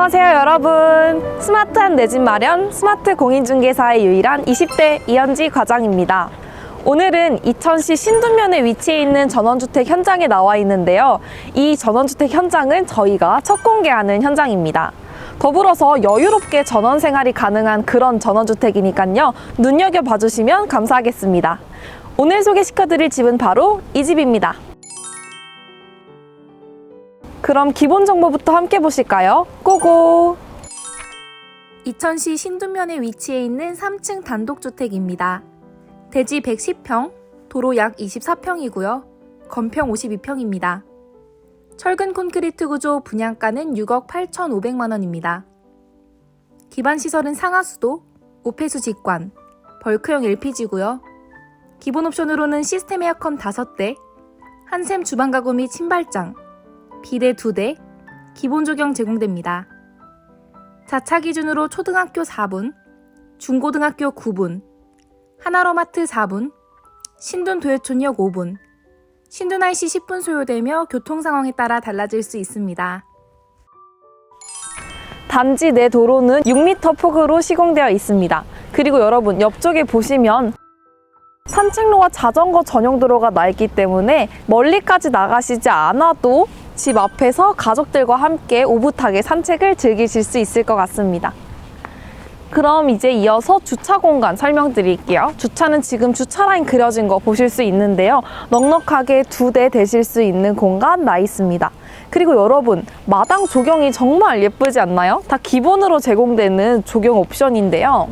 안녕하세요 여러분. 스마트한 내 집 마련 스마트 공인중개사의 유일한 20대 이현지 과장입니다. 오늘은 이천시 신둔면에 위치해 있는 전원주택 현장에 나와 있는데요. 이 전원주택 현장은 저희가 첫 공개하는 현장입니다. 더불어서 여유롭게 전원 생활이 가능한 그런 전원주택이니까요. 눈여겨봐 주시면 감사하겠습니다. 오늘 소개시켜드릴 집은 바로 이 집입니다 그럼 기본 정보부터 함께 보실까요? 고고! 이천시 신둔면에 위치해 있는 3층 단독주택입니다. 대지 110평, 도로 약 24평이고요. 건평 52평입니다. 철근 콘크리트 구조 분양가는 6억 8,500만 원입니다. 기반 시설은 상하수도, 오폐수 직관, 벌크형 LPG고요. 기본 옵션으로는 시스템 에어컨 5대, 한샘 주방 가구 및 신발장, 비대 2대, 기본 조경 제공됩니다. 자차 기준으로 초등학교 4분, 중고등학교 9분, 하나로마트 4분, 신둔 도예촌역 5분, 신둔 IC 10분 소요되며 교통 상황에 따라 달라질 수 있습니다. 단지 내 도로는 6m 폭으로 시공되어 있습니다. 그리고 여러분 옆쪽에 보시면 산책로와 자전거 전용 도로가 나 있기 때문에 멀리까지 나가시지 않아도 집 앞에서 가족들과 함께 오붓하게 산책을 즐기실 수 있을 것 같습니다. 그럼 이제 이어서 주차 공간 설명드릴게요. 주차는 지금 주차 라인 그려진 거 보실 수 있는데요. 넉넉하게 두 대 대실 수 있는 공간 나 있습니다. 그리고 여러분, 마당 조경이 정말 예쁘지 않나요? 다 기본으로 제공되는 조경 옵션인데요.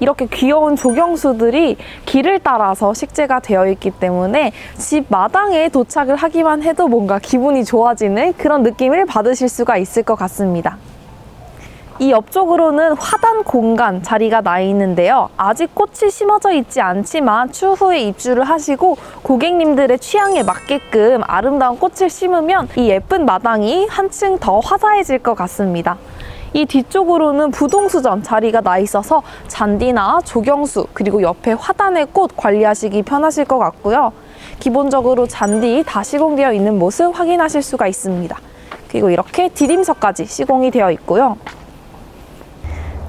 이렇게 귀여운 조경수들이 길을 따라서 식재가 되어 있기 때문에 집 마당에 도착을 하기만 해도 뭔가 기분이 좋아지는 그런 느낌을 받으실 수가 있을 것 같습니다. 이 옆쪽으로는 화단 공간 자리가 나 있는데요. 아직 꽃이 심어져 있지 않지만 추후에 입주를 하시고 고객님들의 취향에 맞게끔 아름다운 꽃을 심으면 이 예쁜 마당이 한층 더 화사해질 것 같습니다. 이 뒤쪽으로는 부동수전 자리가 나 있어서 잔디나 조경수 그리고 옆에 화단의 꽃 관리하시기 편하실 것 같고요. 기본적으로 잔디 다 시공되어 있는 모습 확인하실 수가 있습니다. 그리고 이렇게 디딤석까지 시공이 되어 있고요.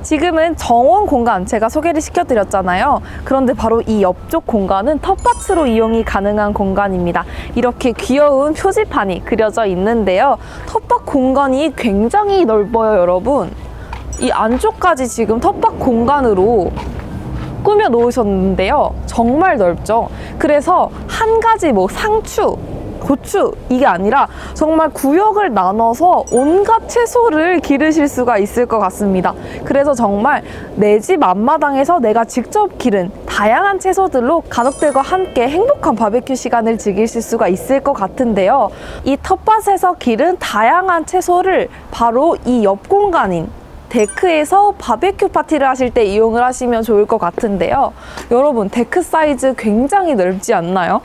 지금은 정원 공간 제가 소개를 시켜드렸잖아요. 그런데 바로 이 옆쪽 공간은 텃밭으로 이용이 가능한 공간입니다. 이렇게 귀여운 표지판이 그려져 있는데요. 텃밭 공간이 굉장히 넓어요, 여러분. 이 안쪽까지 지금 텃밭 공간으로 꾸며 놓으셨는데요. 정말 넓죠. 그래서 한 가지 뭐 상추, 고추 이게 아니라 정말 구역을 나눠서 온갖 채소를 기르실 수가 있을 것 같습니다. 그래서 정말 내 집 앞마당에서 내가 직접 기른 다양한 채소들로 가족들과 함께 행복한 바베큐 시간을 즐기실 수가 있을 것 같은데요. 이 텃밭에서 기른 다양한 채소를 바로 이 옆 공간인 데크에서 바베큐 파티를 하실 때 이용을 하시면 좋을 것 같은데요. 여러분, 데크 사이즈 굉장히 넓지 않나요?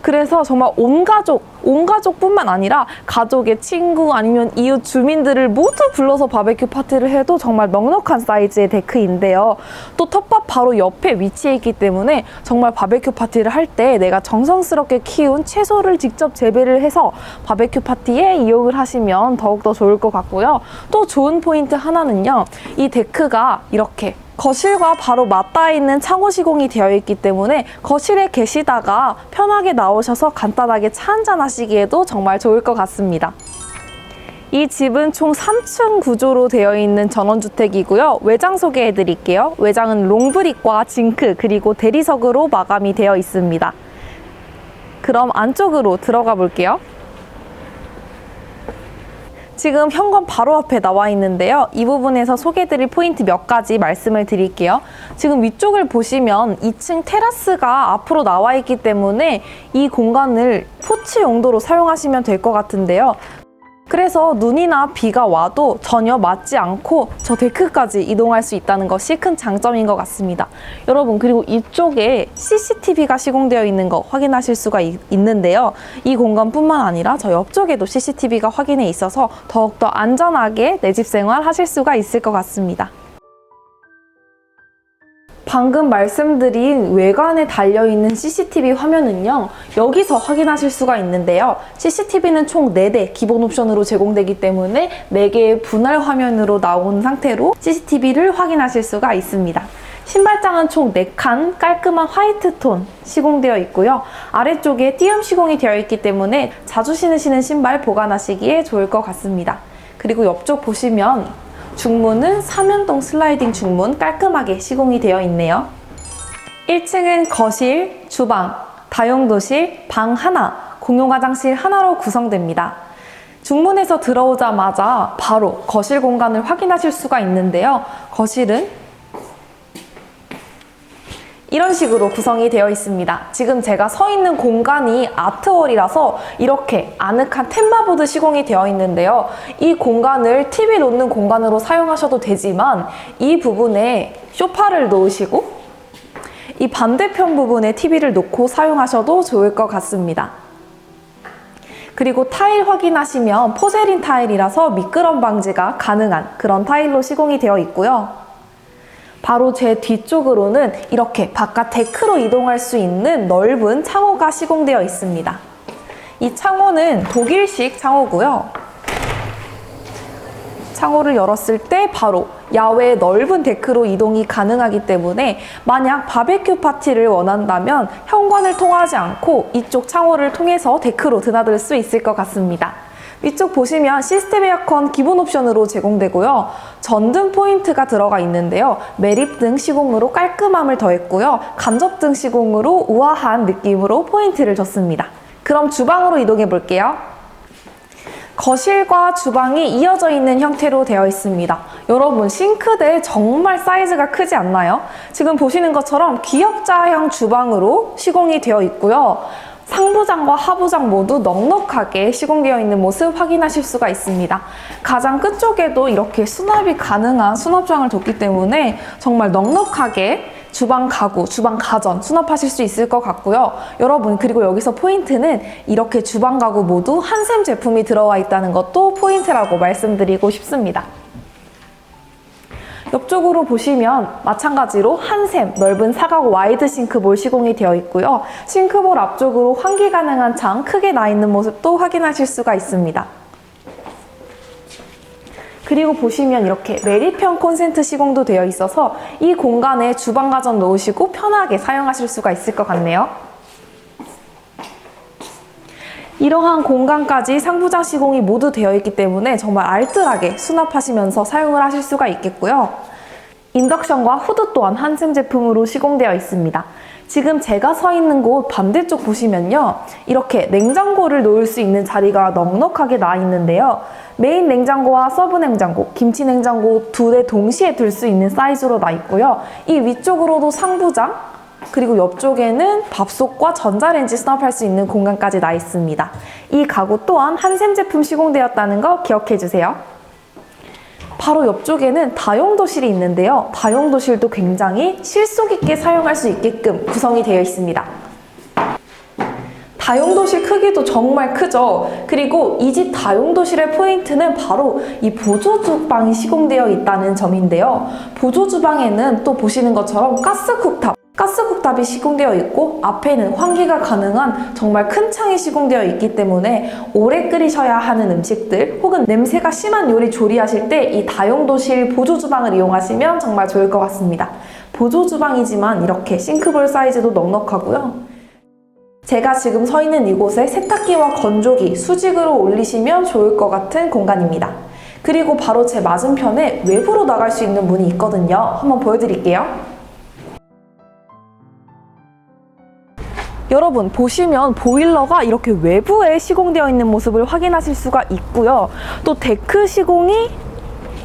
그래서 정말 온 가족, 온 가족뿐만 아니라 가족의 친구 아니면 이웃 주민들을 모두 불러서 바베큐 파티를 해도 정말 넉넉한 사이즈의 데크인데요. 또 텃밭 바로 옆에 위치해 있기 때문에 정말 바베큐 파티를 할 때 내가 정성스럽게 키운 채소를 직접 재배를 해서 바베큐 파티에 이용을 하시면 더욱더 좋을 것 같고요. 또 좋은 포인트 하나는요. 이 데크가 이렇게 거실과 바로 맞닿아 있는 창호 시공이 되어 있기 때문에 거실에 계시다가 편하게 나오셔서 간단하게 차 한잔 하시기에도 정말 좋을 것 같습니다. 이 집은 총 3층 구조로 되어 있는 전원주택이고요. 외장 소개해 드릴게요. 외장은 롱브릭과 징크 그리고 대리석으로 마감이 되어 있습니다. 그럼 안쪽으로 들어가 볼게요. 지금 현관 바로 앞에 나와 있는데요. 이 부분에서 소개드릴 포인트 몇 가지 말씀을 드릴게요. 지금 위쪽을 보시면 2층 테라스가 앞으로 나와 있기 때문에 이 공간을 포치 용도로 사용하시면 될 것 같은데요. 그래서 눈이나 비가 와도 전혀 맞지 않고 저 데크까지 이동할 수 있다는 것이 큰 장점인 것 같습니다. 여러분 그리고 이쪽에 CCTV가 시공되어 있는 거 확인하실 수가 있, 있는데요. 이 공간뿐만 아니라 저 옆쪽에도 CCTV가 확인해 있어서 더욱더 안전하게 내 집 생활 하실 수가 있을 것 같습니다. 방금 말씀드린 외관에 달려있는 CCTV 화면은요, 여기서 확인하실 수가 있는데요. CCTV는 총 4대 기본 옵션으로 제공되기 때문에 4개의 분할 화면으로 나온 상태로 CCTV를 확인하실 수가 있습니다. 신발장은 총 4칸 깔끔한 화이트 톤 시공되어 있고요. 아래쪽에 띄움 시공이 되어 있기 때문에 자주 신으시는 신발 보관하시기에 좋을 것 같습니다. 그리고 옆쪽 보시면 중문은 삼연동 슬라이딩 중문 깔끔하게 시공이 되어 있네요. 1층은 거실, 주방, 다용도실, 방 하나, 공용 화장실 하나로 구성됩니다. 중문에서 들어오자마자 바로 거실 공간을 확인하실 수가 있는데요. 거실은 이런 식으로 구성이 되어 있습니다. 지금 제가 서 있는 공간이 아트월이라서 이렇게 아늑한 템마보드 시공이 되어 있는데요. 이 공간을 TV 놓는 공간으로 사용하셔도 되지만 이 부분에 쇼파를 놓으시고 이 반대편 부분에 TV를 놓고 사용하셔도 좋을 것 같습니다. 그리고 타일 확인하시면 포세린 타일이라서 미끄럼 방지가 가능한 그런 타일로 시공이 되어 있고요. 바로 제 뒤쪽으로는 이렇게 바깥 데크로 이동할 수 있는 넓은 창호가 시공되어 있습니다. 이 창호는 독일식 창호고요. 창호를 열었을 때 바로 야외 넓은 데크로 이동이 가능하기 때문에 만약 바베큐 파티를 원한다면 현관을 통하지 않고 이쪽 창호를 통해서 데크로 드나들 수 있을 것 같습니다. 위쪽 보시면 시스템 에어컨 기본 옵션으로 제공되고요. 전등 포인트가 들어가 있는데요. 매립등 시공으로 깔끔함을 더했고요. 간접등 시공으로 우아한 느낌으로 포인트를 줬습니다. 그럼 주방으로 이동해 볼게요. 거실과 주방이 이어져 있는 형태로 되어 있습니다. 여러분, 싱크대 정말 사이즈가 크지 않나요? 지금 보시는 것처럼 기역자형 주방으로 시공이 되어 있고요. 상부장과 하부장 모두 넉넉하게 시공되어 있는 모습 확인하실 수가 있습니다. 가장 끝쪽에도 이렇게 수납이 가능한 수납장을 뒀기 때문에 정말 넉넉하게 주방 가구, 주방 가전 수납하실 수 있을 것 같고요. 여러분, 그리고 여기서 포인트는 이렇게 주방 가구 모두 한샘 제품이 들어와 있다는 것도 포인트라고 말씀드리고 싶습니다. 옆쪽으로 보시면 마찬가지로 한샘 넓은 사각 와이드 싱크볼 시공이 되어 있고요. 싱크볼 앞쪽으로 환기 가능한 창 크게 나 있는 모습도 확인하실 수가 있습니다. 그리고 보시면 이렇게 메리평 콘센트 시공도 되어 있어서 이 공간에 주방 가전 놓으시고 편하게 사용하실 수가 있을 것 같네요. 이러한 공간까지 상부장 시공이 모두 되어 있기 때문에 정말 알뜰하게 수납하시면서 사용을 하실 수가 있겠고요. 인덕션과 후드 또한 한샘 제품으로 시공되어 있습니다. 지금 제가 서 있는 곳 반대쪽 보시면요. 이렇게 냉장고를 놓을 수 있는 자리가 넉넉하게 나 있는데요. 메인 냉장고와 서브 냉장고, 김치 냉장고 두 대 동시에 둘 수 있는 사이즈로 나 있고요. 이 위쪽으로도 상부장, 그리고 옆쪽에는 밥솥과 전자레인지 수납할 수 있는 공간까지 나 있습니다. 이 가구 또한 한샘 제품 시공되었다는 거 기억해 주세요. 바로 옆쪽에는 다용도실이 있는데요. 다용도실도 굉장히 실속 있게 사용할 수 있게끔 구성이 되어 있습니다. 다용도실 크기도 정말 크죠. 그리고 이 집 다용도실의 포인트는 바로 이 보조주방이 시공되어 있다는 점인데요. 보조주방에는 또 보시는 것처럼 가스쿡탑, 가스쿡탑이 시공되어 있고 앞에는 환기가 가능한 정말 큰 창이 시공되어 있기 때문에 오래 끓이셔야 하는 음식들 혹은 냄새가 심한 요리 조리하실 때 이 다용도실 보조주방을 이용하시면 정말 좋을 것 같습니다. 보조주방이지만 이렇게 싱크볼 사이즈도 넉넉하고요. 제가 지금 서 있는 이곳에 세탁기와 건조기 수직으로 올리시면 좋을 것 같은 공간입니다. 그리고 바로 제 맞은편에 외부로 나갈 수 있는 문이 있거든요. 한번 보여드릴게요. 여러분 보시면 보일러가 이렇게 외부에 시공되어 있는 모습을 확인하실 수가 있고요. 또 데크 시공이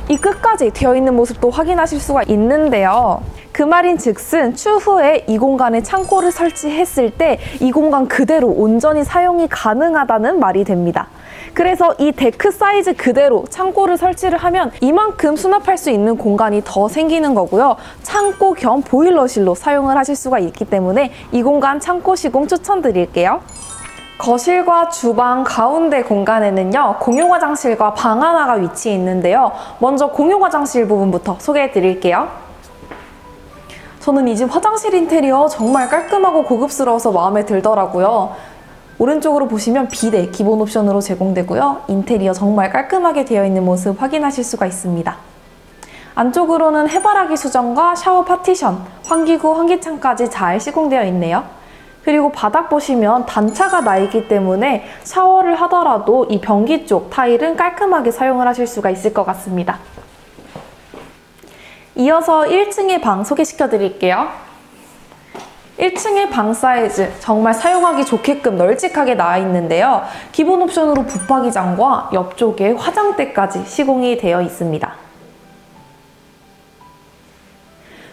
이 끝까지 되어 있는 모습도 확인하실 수가 있는데요. 그 말인 즉슨 추후에 이 공간에 창고를 설치했을 때 이 공간 그대로 온전히 사용이 가능하다는 말이 됩니다. 그래서 이 데크 사이즈 그대로 창고를 설치를 하면 이만큼 수납할 수 있는 공간이 더 생기는 거고요. 창고 겸 보일러실로 사용을 하실 수가 있기 때문에 이 공간 창고 시공 추천드릴게요. 거실과 주방 가운데 공간에는요, 공용 화장실과 방 하나가 위치해 있는데요. 먼저 공용 화장실 부분부터 소개해 드릴게요. 저는 이 집 화장실 인테리어 정말 깔끔하고 고급스러워서 마음에 들더라고요. 오른쪽으로 보시면 비대 기본 옵션으로 제공되고요. 인테리어 정말 깔끔하게 되어 있는 모습 확인하실 수가 있습니다. 안쪽으로는 해바라기 수전과 샤워 파티션, 환기구, 환기창까지 잘 시공되어 있네요. 그리고 바닥 보시면 단차가 나 있기 때문에 샤워를 하더라도 이 변기 쪽 타일은 깔끔하게 사용을 하실 수가 있을 것 같습니다. 이어서 1층의 방 소개시켜 드릴게요. 1층의 방 사이즈 정말 사용하기 좋게끔 널찍하게 나와 있는데요. 기본 옵션으로 붙박이장과 옆쪽에 화장대까지 시공이 되어 있습니다.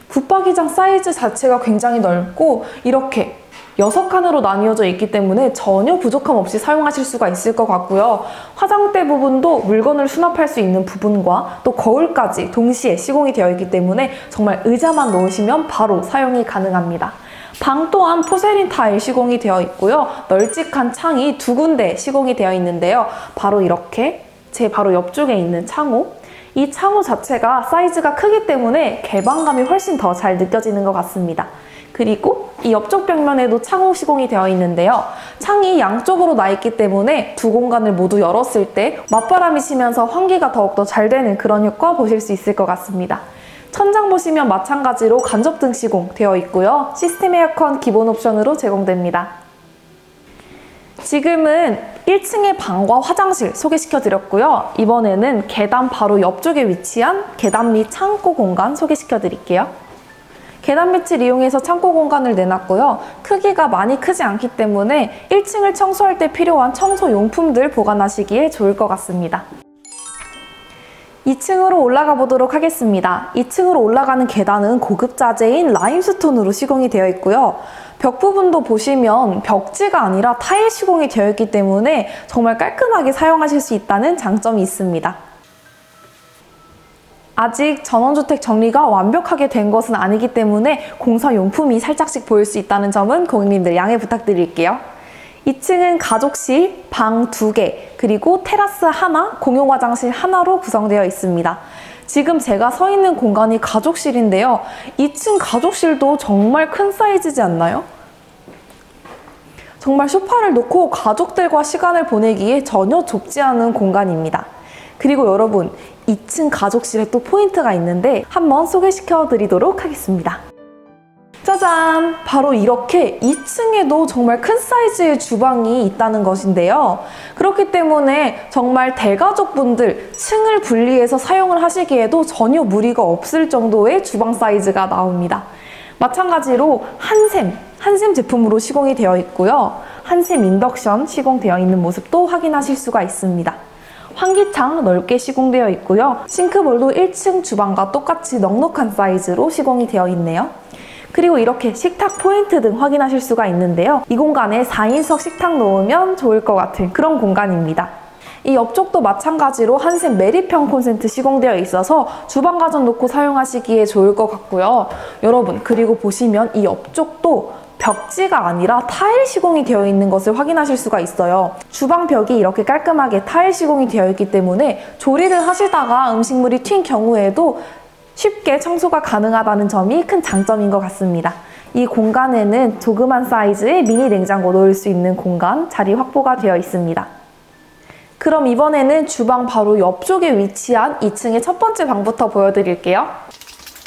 붙박이장 사이즈 자체가 굉장히 넓고 이렇게 여섯 칸으로 나뉘어져 있기 때문에 전혀 부족함 없이 사용하실 수가 있을 것 같고요. 화장대 부분도 물건을 수납할 수 있는 부분과 또 거울까지 동시에 시공이 되어 있기 때문에 정말 의자만 놓으시면 바로 사용이 가능합니다. 방 또한 포세린 타일 시공이 되어 있고요. 널찍한 창이 두 군데 시공이 되어 있는데요. 바로 이렇게 제 바로 옆쪽에 있는 창호 이 창호 자체가 사이즈가 크기 때문에 개방감이 훨씬 더 잘 느껴지는 것 같습니다. 그리고 이 옆쪽 벽면에도 창호 시공이 되어 있는데요. 창이 양쪽으로 나 있기 때문에 두 공간을 모두 열었을 때 맞바람이 치면서 환기가 더욱더 잘 되는 그런 효과 보실 수 있을 것 같습니다. 천장 보시면 마찬가지로 간접 등 시공 되어 있고요. 시스템 에어컨 기본 옵션으로 제공됩니다. 지금은 1층의 방과 화장실 소개시켜 드렸고요. 이번에는 계단 바로 옆쪽에 위치한 계단 및 창고 공간 소개시켜 드릴게요. 계단 밑을 이용해서 창고 공간을 내놨고요. 크기가 많이 크지 않기 때문에 1층을 청소할 때 필요한 청소 용품들 보관하시기에 좋을 것 같습니다. 2층으로 올라가 보도록 하겠습니다. 2층으로 올라가는 계단은 고급 자재인 라임스톤으로 시공이 되어 있고요. 벽 부분도 보시면 벽지가 아니라 타일 시공이 되어 있기 때문에 정말 깔끔하게 사용하실 수 있다는 장점이 있습니다. 아직 전원주택 정리가 완벽하게 된 것은 아니기 때문에 공사용품이 살짝씩 보일 수 있다는 점은 고객님들 양해 부탁드릴게요. 2층은 가족실, 방 2개, 그리고 테라스 하나, 공용 화장실 하나로 구성되어 있습니다. 지금 제가 서 있는 공간이 가족실인데요. 2층 가족실도 정말 큰 사이즈지 않나요? 정말 소파를 놓고 가족들과 시간을 보내기에 전혀 좁지 않은 공간입니다. 그리고 여러분, 2층 가족실에 또 포인트가 있는데 한번 소개시켜 드리도록 하겠습니다. 짜잔! 바로 이렇게 2층에도 정말 큰 사이즈의 주방이 있다는 것인데요. 그렇기 때문에 정말 대가족분들 층을 분리해서 사용을 하시기에도 전혀 무리가 없을 정도의 주방 사이즈가 나옵니다. 마찬가지로 한샘, 한샘 제품으로 시공이 되어 있고요. 한샘 인덕션 시공되어 있는 모습도 확인하실 수가 있습니다. 환기창 넓게 시공되어 있고요. 싱크볼도 1층 주방과 똑같이 넉넉한 사이즈로 시공이 되어 있네요. 그리고 이렇게 식탁 포인트 등 확인하실 수가 있는데요. 이 공간에 4인석 식탁 놓으면 좋을 것 같은 그런 공간입니다. 이 옆쪽도 마찬가지로 한샘 메리평 콘센트 시공되어 있어서 주방 가전 놓고 사용하시기에 좋을 것 같고요. 여러분 그리고 보시면 이 옆쪽도 벽지가 아니라 타일 시공이 되어 있는 것을 확인하실 수가 있어요. 주방 벽이 이렇게 깔끔하게 타일 시공이 되어 있기 때문에 조리를 하시다가 음식물이 튄 경우에도 쉽게 청소가 가능하다는 점이 큰 장점인 것 같습니다. 이 공간에는 조그만 사이즈의 미니 냉장고 놓을 수 있는 공간 자리 확보가 되어 있습니다. 그럼 이번에는 주방 바로 옆쪽에 위치한 2층의 첫 번째 방부터 보여드릴게요.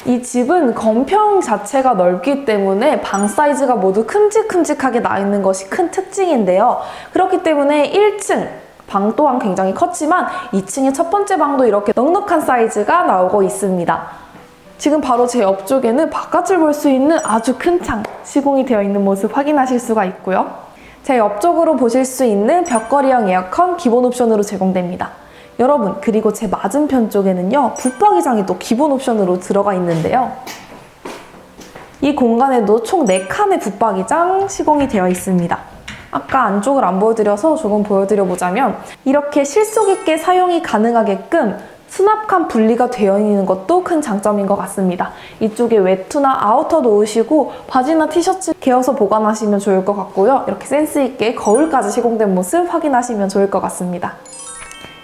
이 집은 건평 자체가 넓기 때문에 방 사이즈가 모두 큼직큼직하게 나 있는 것이 큰 특징인데요. 그렇기 때문에 1층 방 또한 굉장히 컸지만 2층의 첫 번째 방도 이렇게 넉넉한 사이즈가 나오고 있습니다. 지금 바로 제 옆쪽에는 바깥을 볼 수 있는 아주 큰 창 시공이 되어 있는 모습 확인하실 수가 있고요. 제 옆쪽으로 보실 수 있는 벽걸이형 에어컨 기본 옵션으로 제공됩니다. 여러분 그리고 제 맞은편 쪽에는요 붙박이장이 또 기본 옵션으로 들어가 있는데요. 이 공간에도 총 4칸의 붙박이장 시공이 되어 있습니다. 아까 안쪽을 안 보여드려서 조금 보여드려 보자면 이렇게 실속 있게 사용이 가능하게끔 수납칸 분리가 되어 있는 것도 큰 장점인 것 같습니다. 이쪽에 외투나 아우터 놓으시고 바지나 티셔츠 개어서 보관하시면 좋을 것 같고요. 이렇게 센스 있게 거울까지 시공된 모습 확인하시면 좋을 것 같습니다.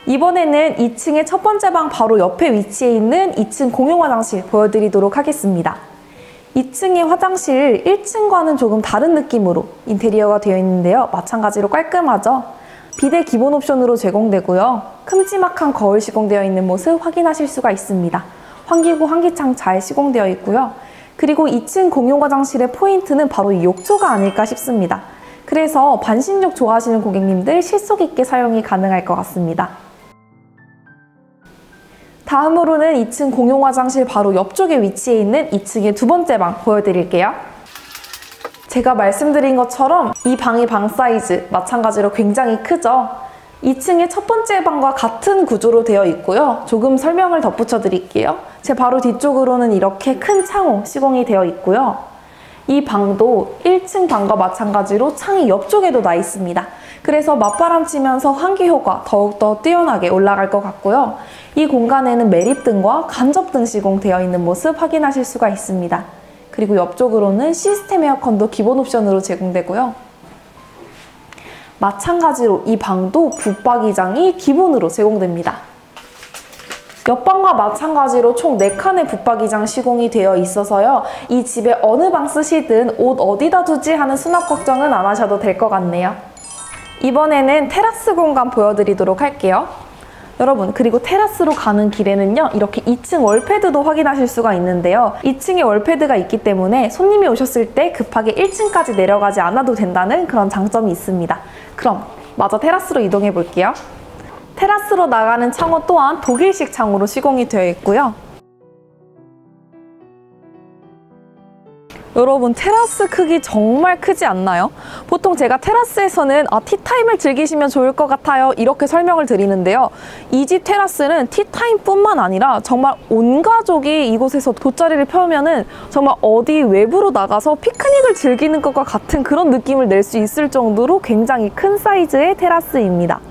이번에는 2층의 첫 번째 방 바로 옆에 위치해 있는 2층 공용 화장실 보여드리도록 하겠습니다. 2층의 화장실 1층과는 조금 다른 느낌으로 인테리어가 되어 있는데요. 마찬가지로 깔끔하죠? 비대 기본 옵션으로 제공되고요. 큼지막한 거울 시공되어 있는 모습 확인하실 수가 있습니다. 환기구 환기창 잘 시공되어 있고요. 그리고 2층 공용 화장실의 포인트는 바로 이 욕조가 아닐까 싶습니다. 그래서 반신욕 좋아하시는 고객님들 실속 있게 사용이 가능할 것 같습니다. 다음으로는 2층 공용 화장실 바로 옆쪽에 위치해 있는 2층의 두 번째 방 보여드릴게요. 제가 말씀드린 것처럼 이 방의 방 사이즈 마찬가지로 굉장히 크죠. 2층의 첫 번째 방과 같은 구조로 되어 있고요. 조금 설명을 덧붙여 드릴게요. 제 바로 뒤쪽으로는 이렇게 큰 창호 시공이 되어 있고요. 이 방도 1층 방과 마찬가지로 창이 옆쪽에도 나 있습니다. 그래서 맞바람 치면서 환기 효과 더욱더 뛰어나게 올라갈 것 같고요. 이 공간에는 매립등과 간접등 시공되어 있는 모습 확인하실 수가 있습니다. 그리고 옆쪽으로는 시스템 에어컨도 기본 옵션으로 제공되고요. 마찬가지로 이 방도 붙박이장이 기본으로 제공됩니다. 옆방과 마찬가지로 총 4칸의 붙박이장 시공이 되어 있어서요. 이 집에 어느 방 쓰시든 옷 어디다 두지 하는 수납 걱정은 안 하셔도 될 것 같네요. 이번에는 테라스 공간 보여드리도록 할게요. 여러분 그리고 테라스로 가는 길에는요 이렇게 2층 월패드도 확인하실 수가 있는데요. 2층에 월패드가 있기 때문에 손님이 오셨을 때 급하게 1층까지 내려가지 않아도 된다는 그런 장점이 있습니다. 그럼 마저 테라스로 이동해 볼게요. 테라스로 나가는 창호 또한 독일식 창호로 시공이 되어 있고요 여러분 테라스 크기 정말 크지 않나요? 보통 제가 테라스에서는 아, 티타임을 즐기시면 좋을 것 같아요. 이렇게 설명을 드리는데요. 이 집 테라스는 티타임뿐만 아니라 정말 온 가족이 이곳에서 돗자리를 펴면은 정말 어디 외부로 나가서 피크닉을 즐기는 것과 같은 그런 느낌을 낼 수 있을 정도로 굉장히 큰 사이즈의 테라스입니다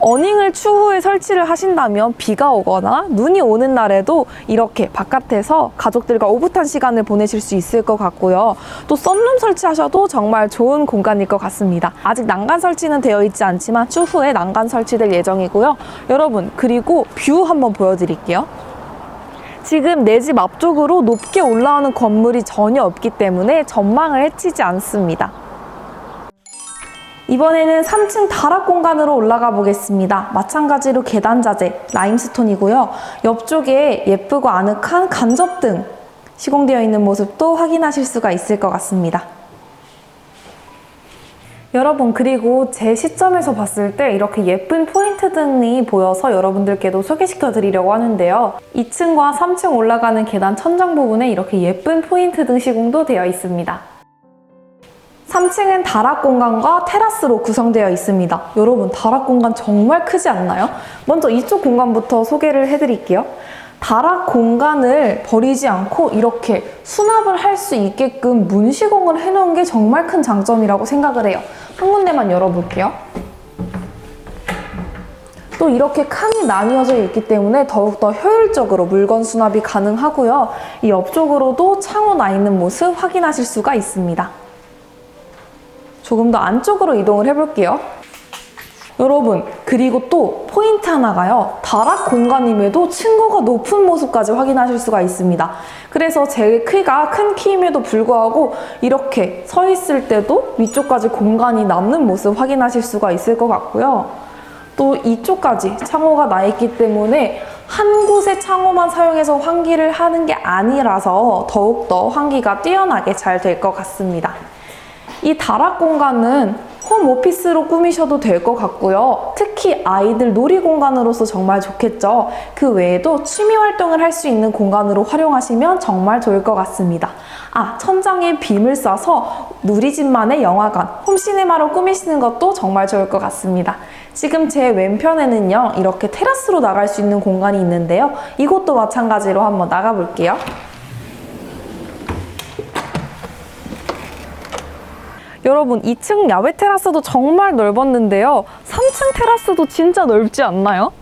어닝을 추후에 설치를 하신다면 비가 오거나 눈이 오는 날에도 이렇게 바깥에서 가족들과 오붓한 시간을 보내실 수 있을 것 같고요. 또 썬룸 설치하셔도 정말 좋은 공간일 것 같습니다. 아직 난간 설치는 되어 있지 않지만 추후에 난간 설치될 예정이고요. 여러분 그리고 뷰 한번 보여드릴게요. 지금 내 집 앞쪽으로 높게 올라오는 건물이 전혀 없기 때문에 전망을 해치지 않습니다. 이번에는 3층 다락 공간으로 올라가 보겠습니다. 마찬가지로 계단 자재 라임스톤이고요. 옆쪽에 예쁘고 아늑한 간접등 시공되어 있는 모습도 확인하실 수가 있을 것 같습니다. 여러분 그리고 제 시점에서 봤을 때 이렇게 예쁜 포인트 등이 보여서 여러분들께도 소개시켜 드리려고 하는데요. 2층과 3층 올라가는 계단 천장 부분에 이렇게 예쁜 포인트 등 시공도 되어 있습니다. 3층은 다락 공간과 테라스로 구성되어 있습니다. 여러분, 다락 공간 정말 크지 않나요? 먼저 이쪽 공간부터 소개를 해드릴게요. 다락 공간을 버리지 않고 이렇게 수납을 할 수 있게끔 문시공을 해놓은 게 정말 큰 장점이라고 생각을 해요. 한 군데만 열어볼게요. 또 이렇게 칸이 나뉘어져 있기 때문에 더욱더 효율적으로 물건 수납이 가능하고요. 이 옆쪽으로도 창호 나 있는 모습 확인하실 수가 있습니다. 조금 더 안쪽으로 이동을 해볼게요. 여러분, 그리고 또 포인트 하나가요. 다락 공간임에도 층고가 높은 모습까지 확인하실 수가 있습니다. 그래서 제 키가 큰 키임에도 불구하고 이렇게 서 있을 때도 위쪽까지 공간이 남는 모습 확인하실 수가 있을 것 같고요. 또 이쪽까지 창호가 나 있기 때문에 한 곳의 창호만 사용해서 환기를 하는 게 아니라서 더욱더 환기가 뛰어나게 잘 될 것 같습니다. 이 다락 공간은 홈 오피스로 꾸미셔도 될 것 같고요. 특히 아이들 놀이 공간으로서 정말 좋겠죠. 그 외에도 취미 활동을 할 수 있는 공간으로 활용하시면 정말 좋을 것 같습니다. 아, 천장에 빔을 쏴서 누리집만의 영화관, 홈시네마로 꾸미시는 것도 정말 좋을 것 같습니다. 지금 제 왼편에는요, 이렇게 테라스로 나갈 수 있는 공간이 있는데요. 이곳도 마찬가지로 한번 나가볼게요. 여러분 2층 야외 테라스도 정말 넓었는데요. 3층 테라스도 진짜 넓지 않나요?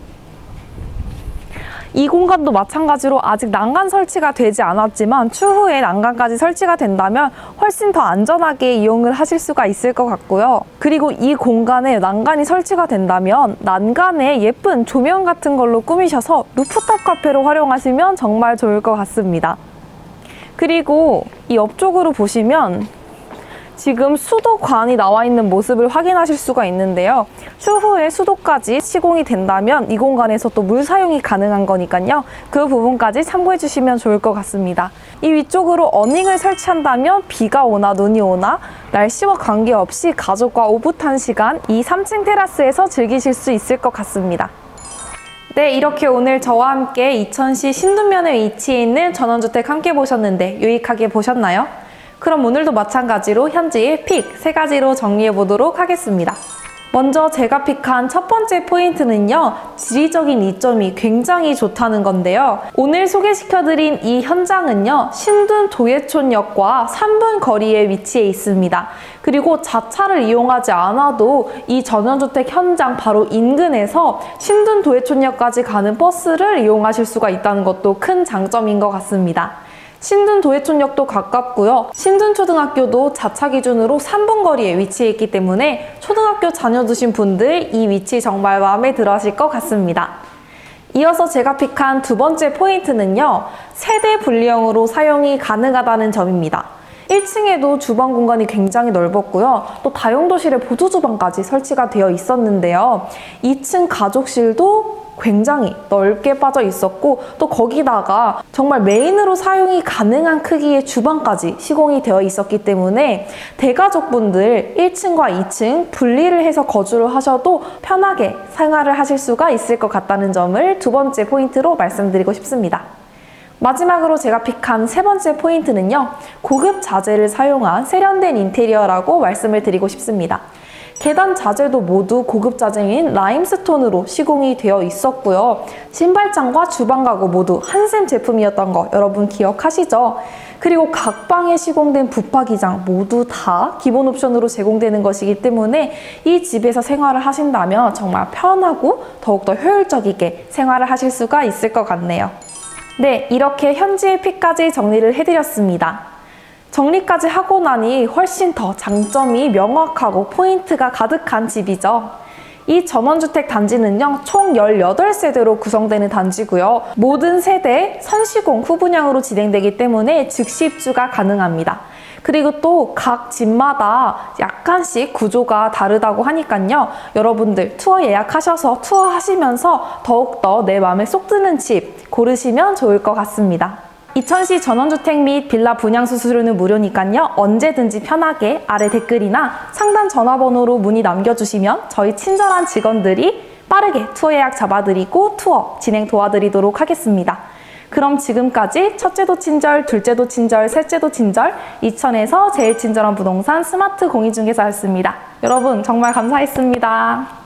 이 공간도 마찬가지로 아직 난간 설치가 되지 않았지만 추후에 난간까지 설치가 된다면 훨씬 더 안전하게 이용을 하실 수가 있을 것 같고요. 그리고 이 공간에 난간이 설치가 된다면 난간에 예쁜 조명 같은 걸로 꾸미셔서 루프탑 카페로 활용하시면 정말 좋을 것 같습니다. 그리고 이 옆쪽으로 보시면 지금 수도관이 나와 있는 모습을 확인하실 수가 있는데요. 추후에 수도까지 시공이 된다면 이 공간에서 또 물 사용이 가능한 거니까요. 그 부분까지 참고해 주시면 좋을 것 같습니다. 이 위쪽으로 어닝을 설치한다면 비가 오나 눈이 오나 날씨와 관계없이 가족과 오붓한 시간 이 3층 테라스에서 즐기실 수 있을 것 같습니다. 네, 이렇게 오늘 저와 함께 이천시 신둔면에 위치해 있는 전원주택 함께 보셨는데 유익하게 보셨나요? 그럼 오늘도 마찬가지로 현지의 픽 세 가지로 정리해 보도록 하겠습니다. 먼저 제가 픽한 첫 번째 포인트는요, 지리적인 이점이 굉장히 좋다는 건데요. 오늘 소개시켜드린 이 현장은요, 신둔 도예촌역과 3분 거리에 위치해 있습니다. 그리고 자차를 이용하지 않아도 이 전원주택 현장 바로 인근에서 신둔 도예촌역까지 가는 버스를 이용하실 수가 있다는 것도 큰 장점인 것 같습니다. 신둔 도예촌역도 가깝고요. 신둔 초등학교도 자차 기준으로 3분 거리에 위치해 있기 때문에 초등학교 자녀 두신 분들 이 위치 정말 마음에 들어 하실 것 같습니다. 이어서 제가 픽한 두 번째 포인트는요. 세대 분리형으로 사용이 가능하다는 점입니다. 1층에도 주방 공간이 굉장히 넓었고요. 또 다용도실에 보조 주방까지 설치가 되어 있었는데요. 2층 가족실도 굉장히 넓게 빠져 있었고 또 거기다가 정말 메인으로 사용이 가능한 크기의 주방까지 시공이 되어 있었기 때문에 대가족분들 1층과 2층 분리를 해서 거주를 하셔도 편하게 생활을 하실 수가 있을 것 같다는 점을 두 번째 포인트로 말씀드리고 싶습니다. 마지막으로 제가 픽한 세 번째 포인트는요. 고급 자재를 사용한 세련된 인테리어라고 말씀을 드리고 싶습니다. 계단 자재도 모두 고급 자재인 라임스톤으로 시공이 되어 있었고요. 신발장과 주방 가구 모두 한샘 제품이었던 거 여러분 기억하시죠? 그리고 각 방에 시공된 붙박이장 모두 다 기본 옵션으로 제공되는 것이기 때문에 이 집에서 생활을 하신다면 정말 편하고 더욱더 효율적이게 생활을 하실 수가 있을 것 같네요. 네, 이렇게 현지의 픽까지 정리를 해드렸습니다. 정리까지 하고 나니 훨씬 더 장점이 명확하고 포인트가 가득한 집이죠. 이 전원주택 단지는요, 총 18세대로 구성되는 단지고요. 모든 세대 선시공 후분양으로 진행되기 때문에 즉시 입주가 가능합니다. 그리고 또 각 집마다 약간씩 구조가 다르다고 하니까요. 여러분들 투어 예약하셔서 투어 하시면서 더욱더 내 마음에 쏙 드는 집 고르시면 좋을 것 같습니다. 이천시 전원주택 및 빌라 분양 수수료는 무료니까요. 언제든지 편하게 아래 댓글이나 상담 전화번호로 문의 남겨주시면 저희 친절한 직원들이 빠르게 투어 예약 잡아드리고 투어 진행 도와드리도록 하겠습니다. 그럼 지금까지 첫째도 친절, 둘째도 친절, 셋째도 친절, 이천에서 제일 친절한 부동산 스마트 공인중개사였습니다. 여러분 정말 감사했습니다.